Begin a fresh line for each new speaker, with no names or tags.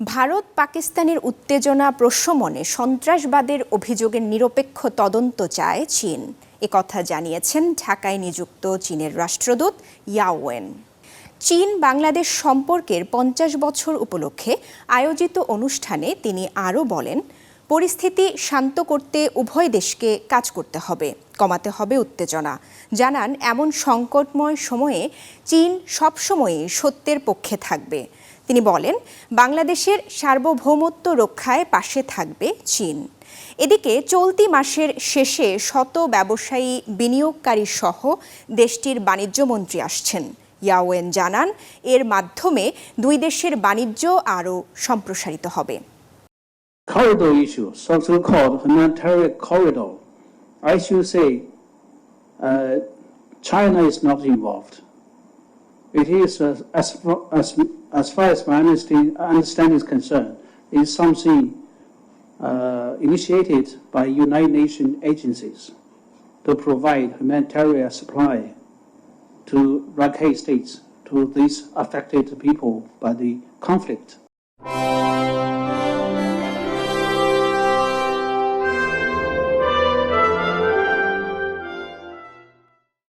ভারত পাকিস্তানের উত্তেজনা প্রশমনে সন্ত্রাসবাদের অভিযোগের নিরপেক্ষ তদন্ত চায় চীন। একথা জানিয়েছেন ঢাকায় নিযুক্ত চীনের রাষ্ট্রদূত ইয়াওয়েন চীন বাংলাদেশ সম্পর্কের পঞ্চাশ বছর উপলক্ষে আয়োজিত অনুষ্ঠানে তিনি আরও বলেন, পরিস্থিতি শান্ত করতে উভয় দেশকে কাজ করতে হবে, কমাতে হবে উত্তেজনা। জানান, এমন সংকটময় সময়ে চীন সবসময়ই সত্যের পক্ষে থাকবে। তিনি বলেন বাংলাদেশের সার্বভৌমত্ব রক্ষায় পাশে থাকবে চীন। এদিকে চলতি মাসের শেষে শত ব্যবসায়ী বিনিয়োগকারী সহ দেশটির বাণিজ্যমন্ত্রী আসছেন। ইয়াওয়েন জানান এর মাধ্যমে দুই দেশের বাণিজ্য আরও সম্প্রসারিত হবে।
Corridor issue, so-called humanitarian corridor, I should say uh, China is not involved. It is, uh, as, far- as, as far as my understanding, understanding is concerned, is something uh, initiated by United Nations agencies to provide humanitarian supply to Rakhine states, to these affected people by the conflict.